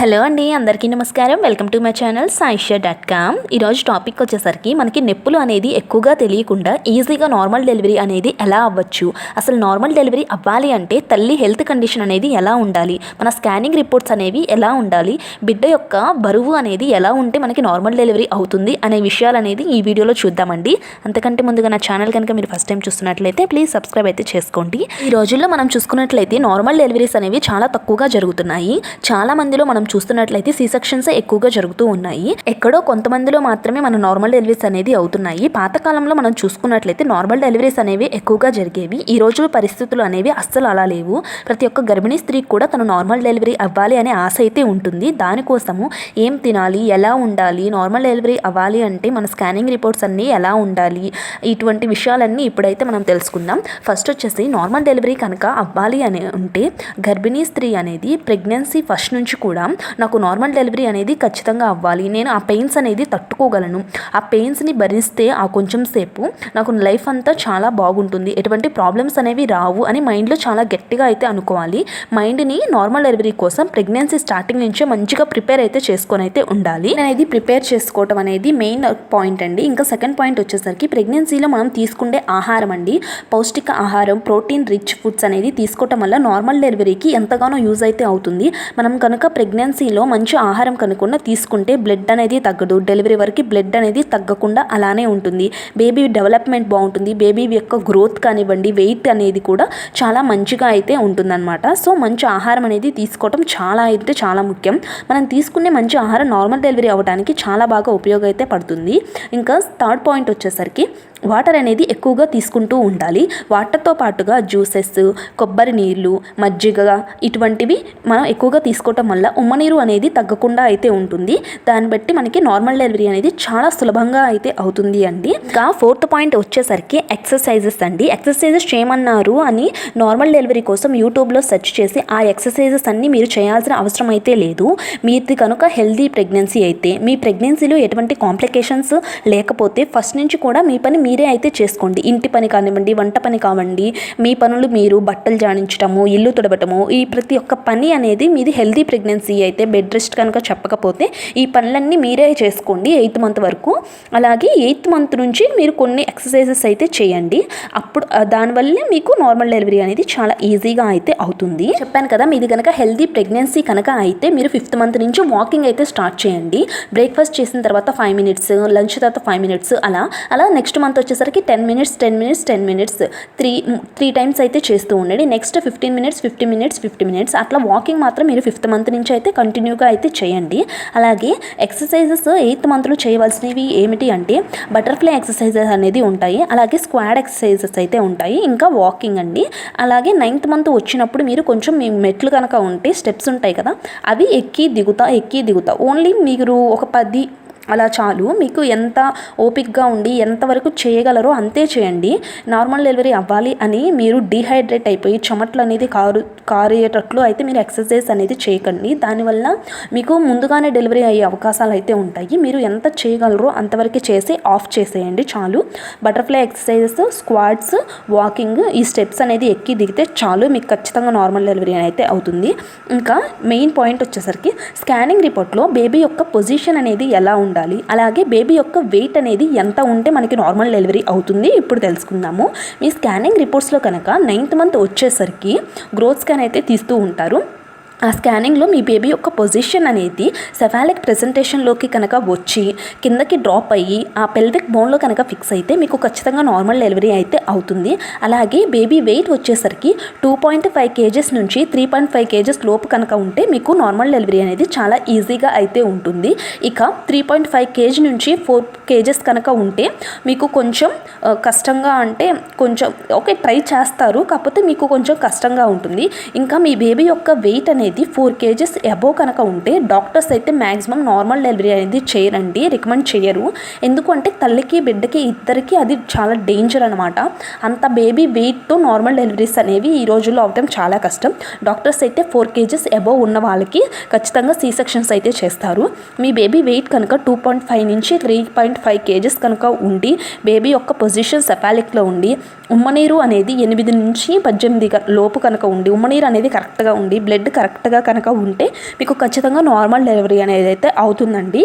Hello అండి అందరికీ నమస్కారం. Welcome to my channel Saisha dot com. ఈరోజు టాపిక్ వచ్చేసరికి మనకి నొప్పులు అనేది ఎక్కువగా తెలియకుండా ఈజీగా నార్మల్ డెలివరీ అనేది ఎలా అవ్వచ్చు? అసలు నార్మల్ డెలివరీ అవ్వాలి అంటే తల్లి హెల్త్ కండిషన్ అనేది ఎలా ఉండాలి? మన స్కానింగ్ రిపోర్ట్స్ అనేవి ఎలా ఉండాలి? బిడ్డ యొక్క బరువు అనేది ఎలా ఉంటే మనకి నార్మల్ డెలివరీ అవుతుంది అనే విషయాలు అనేది ఈ వీడియోలో చూద్దామండి. అంతకంటే ముందుగా నా ఛానల్ కనుక మీరు ఫస్ట్ టైం చూస్తున్నట్లయితే ప్లీజ్ సబ్స్క్రైబ్ అయితే చేసుకోండి. ఈ రోజుల్లో మనం చూసుకున్నట్లయితే నార్మల్ డెలివరీస్ అనేవి చాలా తక్కువగా జరుగుతున్నాయి. చాలా మందిలో మనం చూస్తున్నట్లయితే సి సెక్షన్స్ ఎక్కువగా జరుగుతూ ఉన్నాయి. ఎక్కడో కొంతమందిలో మాత్రమే మన నార్మల్ డెలివరీస్ అనేది అవుతున్నాయి. పాతకాలంలో మనం చూసుకున్నట్లయితే నార్మల్ డెలివరీస్ అనేవి ఎక్కువగా జరిగేవి. ఈ రోజు పరిస్థితులు అనేవి అస్సలు అలా లేవు. ప్రతి ఒక్క గర్భిణీ స్త్రీ కూడా తను నార్మల్ డెలివరీ అవ్వాలి అనే ఆశ అయితే ఉంటుంది. దానికోసము ఏం తినాలి? ఎలా ఉండాలి? నార్మల్ డెలివరీ అవ్వాలి అంటే మన స్కానింగ్ రిపోర్ట్స్ అన్నీ ఎలా ఉండాలి? ఇటువంటి విషయాలన్నీ ఇప్పుడైతే మనం తెలుసుకుందాం. ఫస్ట్ వచ్చేసి నార్మల్ డెలివరీ కనుక అవ్వాలి అని ఉంటే గర్భిణీ స్త్రీ అనేది ప్రెగ్నెన్సీ ఫస్ట్ నుంచి కూడా నాకు నార్మల్ డెలివరీ అనేది ఖచ్చితంగా అవ్వాలి. నేను ఆ పెయిన్స్ అనేది తట్టుకోగలను. ఆ పెయిన్స్ని భరిస్తే ఆ కొంచెం సేపు నాకు లైఫ్ అంతా చాలా బాగుంటుంది. ఎటువంటి ప్రాబ్లమ్స్ అనేవి రావు అని మైండ్లో చాలా గట్టిగా అయితే అనుకోవాలి. మైండ్ని నార్మల్ డెలివరీ కోసం ప్రెగ్నెన్సీ స్టార్టింగ్ నుంచే మంచిగా ప్రిపేర్ అయితే చేసుకొని అయితే ఉండాలి. నేను ఇది ప్రిపేర్ చేసుకోవటం అనేది మెయిన్ పాయింట్ అండి. ఇంకా సెకండ్ పాయింట్ వచ్చేసరికి ప్రెగ్నెన్సీలో మనం తీసుకునే ఆహారం అండి. పౌష్టిక ఆహారం ప్రోటీన్ రిచ్ ఫుడ్స్ అనేది తీసుకోవటం వల్ల నార్మల్ డెలివరీకి ఎంతగానో యూజ్ అయితే అవుతుంది. మనం కనుక ప్రెగ్నెన్సీలో మంచి ఆహారం కనుకుండా తీసుకుంటే బ్లడ్ అనేది తగ్గదు. డెలివరీ వరకు బ్లడ్ అనేది తగ్గకుండా అలానే ఉంటుంది. బేబీ డెవలప్మెంట్ బాగుంటుంది. బేబీ యొక్క గ్రోత్ కానివ్వండి వెయిట్ అనేది కూడా చాలా మంచిగా అయితే ఉంటుందన్నమాట. సో మంచి ఆహారం అనేది తీసుకోవటం చాలా అయితే చాలా ముఖ్యం. మనం తీసుకునే మంచి ఆహారం నార్మల్ డెలివరీ అవ్వడానికి చాలా బాగా ఉపయోగం అయితే పడుతుంది. ఇంకా థర్డ్ పాయింట్ వచ్చేసరికి వాటర్ అనేది ఎక్కువగా తీసుకుంటూ ఉండాలి. వాటర్తో పాటుగా జ్యూసెస్ కొబ్బరి నీళ్ళు మజ్జిగ ఇటువంటివి మనం ఎక్కువగా తీసుకోవటం వల్ల ఉమ్మనీరు అనేది తగ్గకుండా అయితే ఉంటుంది. దాన్ని బట్టి మనకి నార్మల్ డెలివరీ అనేది చాలా సులభంగా అయితే అవుతుంది అండి. ఇంకా ఫోర్త్ పాయింట్ వచ్చేసరికి ఎక్సర్సైజెస్ అండి. ఎక్సర్సైజెస్ చేయమన్నారు అని నార్మల్ డెలివరీ కోసం యూట్యూబ్లో సెర్చ్ చేసి ఆ ఎక్సర్సైజెస్ అన్ని మీరు చేయాల్సిన అవసరం అయితే లేదు. మీది కనుక హెల్దీ ప్రెగ్నెన్సీ అయితే మీ ప్రెగ్నెన్సీలో ఎటువంటి కాంప్లికేషన్స్ లేకపోతే ఫస్ట్ నుంచి కూడా మీ పని మీరే అయితే చేసుకోండి. ఇంటి పని కానివ్వండి వంట పని కావండి. మీ పనులు మీరు బట్టలు జాడించటము ఇల్లు తుడవటము ఈ ప్రతి ఒక్క పని అనేది మీది హెల్దీ ప్రెగ్నెన్సీ అయితే బెడ్ రెస్ట్ కనుక చెప్పకపోతే ఈ పనులన్నీ మీరే చేసుకోండి ఎయిత్ మంత్ వరకు. అలాగే ఎయిత్ మంత్ నుంచి మీరు కొన్ని ఎక్సర్సైజెస్ అయితే చేయండి. అప్పుడు దానివల్లే మీకు నార్మల్ డెలివరీ అనేది చాలా ఈజీగా అయితే అవుతుంది. చెప్పాను కదా మీది కనుక హెల్దీ ప్రెగ్నెన్సీ కనుక అయితే మీరు ఫిఫ్త్ మంత్ నుంచి వాకింగ్ అయితే స్టార్ట్ చేయండి. బ్రేక్ఫాస్ట్ చేసిన తర్వాత ఫైవ్ మినిట్స్ లంచ్ తర్వాత ఫైవ్ మినిట్స్ అలా అలా నెక్స్ట్ మంత్ వచ్చేసరికి ten minutes ten minutes ten minutes. Three three times అయితే చేస్తూ ఉండండి. Next fifteen minutes fifty minutes fifty minutes. అట్లా వాకింగ్ మాత్రం మీరు ఫిఫ్త్ మంత్ నుంచి అయితే కంటిన్యూగా అయితే చేయండి. అలాగే ఎక్సర్సైజెస్ ఎయిత్ మంత్లో చేయవలసినవి ఏమిటి అంటే బటర్ఫ్లై ఎక్సర్సైజెస్ అనేది ఉంటాయి. అలాగే స్క్వాడ్ ఎక్సర్సైజెస్ అయితే ఉంటాయి. ఇంకా వాకింగ్ అండి. అలాగే నైన్త్ మంత్ వచ్చినప్పుడు మీరు కొంచెం మీ మెట్లు కనుక ఉంటే స్టెప్స్ ఉంటాయి కదా అవి ఎక్కి దిగుతా ఎక్కి దిగుతా. ఓన్లీ మీరు ఒక పది అలా చాలు. మీకు ఎంత ఓపిక్గా ఉండి ఎంతవరకు చేయగలరో అంతే చేయండి. నార్మల్ డెలివరీ అవ్వాలి అని మీరు డీహైడ్రేట్ అయిపోయి చెమట్లు అనేది కారు కారేటట్లు అయితే మీరు ఎక్సర్సైజ్ అనేది చేయకండి. దానివల్ల మీకు ముందుగానే డెలివరీ అయ్యే అవకాశాలు అయితే ఉంటాయి. మీరు ఎంత చేయగలరో అంతవరకు చేసి ఆఫ్ చేసేయండి చాలు. బటర్ఫ్లై ఎక్సర్సైజెస్ స్క్వాడ్స్ వాకింగ్ ఈ స్టెప్స్ అనేది ఎక్కి దిగితే చాలు మీకు ఖచ్చితంగా నార్మల్ డెలివరీ అయితే అవుతుంది. ఇంకా మెయిన్ పాయింట్ వచ్చేసరికి స్కానింగ్ రిపోర్ట్లో బేబీ యొక్క పొజిషన్ అనేది ఎలా ఉండాలి? అలాగే బేబీ యొక్క వెయిట్ అనేది ఎంత ఉంటే మనకి నార్మల్ డెలివరీ అవుతుంది. ఇప్పుడు తెలుసుకుందాము. మీ స్కానింగ్ రిపోర్ట్స్లో కనుక నైన్త్ మంత్ వచ్చేసరికి గ్రోత్ స్కాన్ అయితే తీస్తూ ఉంటారు. ఆ స్కానింగ్లో మీ బేబీ యొక్క పొజిషన్ అనేది సెఫాలిక్ ప్రెజెంటేషన్లోకి కనుక వచ్చి కిందకి డ్రాప్ అయ్యి ఆ పెల్విక్ బోన్లో కనుక ఫిక్స్ అయితే మీకు ఖచ్చితంగా నార్మల్ డెలివరీ అయితే అవుతుంది. అలాగే బేబీ వెయిట్ వచ్చేసరికి టూ పాయింట్ ఫైవ్ కేజెస్ నుంచి త్రీ పాయింట్ ఫైవ్ కేజెస్ లోపు కనుక ఉంటే మీకు నార్మల్ డెలివరీ అనేది చాలా ఈజీగా అయితే ఉంటుంది. ఇక త్రీ పాయింట్ ఫైవ్ కేజీ నుంచి ఫోర్ కేజెస్ కనుక ఉంటే మీకు కొంచెం కష్టంగా అంటే కొంచెం ఓకే ట్రై చేస్తారు. కాకపోతే మీకు కొంచెం కష్టంగా ఉంటుంది. ఇంకా మీ బేబీ యొక్క వెయిట్ అనేది ఫోర్ కేజెస్ అబోవ్ కనుక ఉంటే డాక్టర్స్ అయితే మ్యాక్సిమం నార్మల్ డెలివరీ అనేది చేయరండి రికమెండ్ చేయరు ఎందుకంటే తల్లికి బిడ్డకి ఇద్దరికి అది చాలా డేంజర్ అనమాట అంత బేబీ వెయిట్తో నార్మల్ డెలివరీస్ అనేవి ఈ రోజుల్లో అవటం చాలా కష్టం. డాక్టర్స్ అయితే ఫోర్ కేజెస్ అబోవ్ ఉన్న వాళ్ళకి ఖచ్చితంగా సీ సెక్షన్స్ అయితే చేస్తారు. మీ బేబీ వెయిట్ కనుక టూ పాయింట్ ఫైవ్ నుంచి త్రీ పాయింట్ ఫైవ్ కేజెస్ కనుక ఉండి బేబీ యొక్క పొజిషన్ సెపాలిక్లో ఉండి ఉమ్మనీరు అనేది ఎనిమిది నుంచి పద్దెనిమిది లోపు కనుక ఉండి ఉమ్మనీరు అనేది కరెక్ట్గా ఉండి బ్లడ్ కరెక్ట్ కరెక్ట్గా కనుక ఉంటే మీకు ఖచ్చితంగా నార్మల్ డెలివరీ అనేది అయితే అవుతుందండి.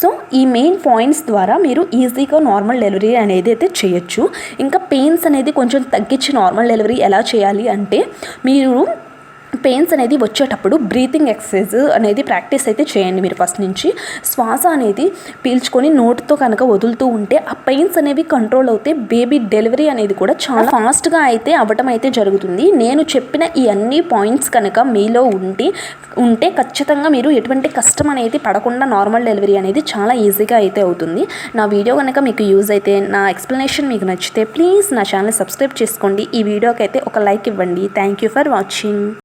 సో ఈ మెయిన్ పాయింట్స్ ద్వారా మీరు ఈజీగా నార్మల్ డెలివరీ అనేది అయితే చేయొచ్చు. ఇంకా పెయిన్స్ అనేది కొంచెం తగ్గించి నార్మల్ డెలివరీ ఎలా చేయాలి అంటే మీరు పెయిన్స్ అనేది వచ్చేటప్పుడు బ్రీతింగ్ ఎక్సర్సైజ్ అనేది ప్రాక్టీస్ అయితే చేయండి మీరు ఫస్ట్ నుంచి. శ్వాస అనేది పీల్చుకొని నోటితో కనుక వదులుతూ ఉంటే ఆ పెయిన్స్ అనేవి కంట్రోల్ అవుతే బేబీ డెలివరీ అనేది కూడా చాలా ఫాస్ట్గా అయితే అవ్వటం అయితే జరుగుతుంది. నేను చెప్పిన ఈ అన్ని పాయింట్స్ కనుక మీలో ఉండి ఉంటే ఖచ్చితంగా మీరు ఎటువంటి కష్టం అనేది పడకుండా నార్మల్ డెలివరీ అనేది చాలా ఈజీగా అయితే అవుతుంది. నా వీడియో కనుక మీకు యూజ్ అయితే నా ఎక్స్ప్లెనేషన్ మీకు నచ్చితే ప్లీజ్ నా ఛానల్ సబ్స్క్రైబ్ చేసుకోండి. ఈ వీడియోకి అయితే ఒక లైక్ ఇవ్వండి. Thank you for watching.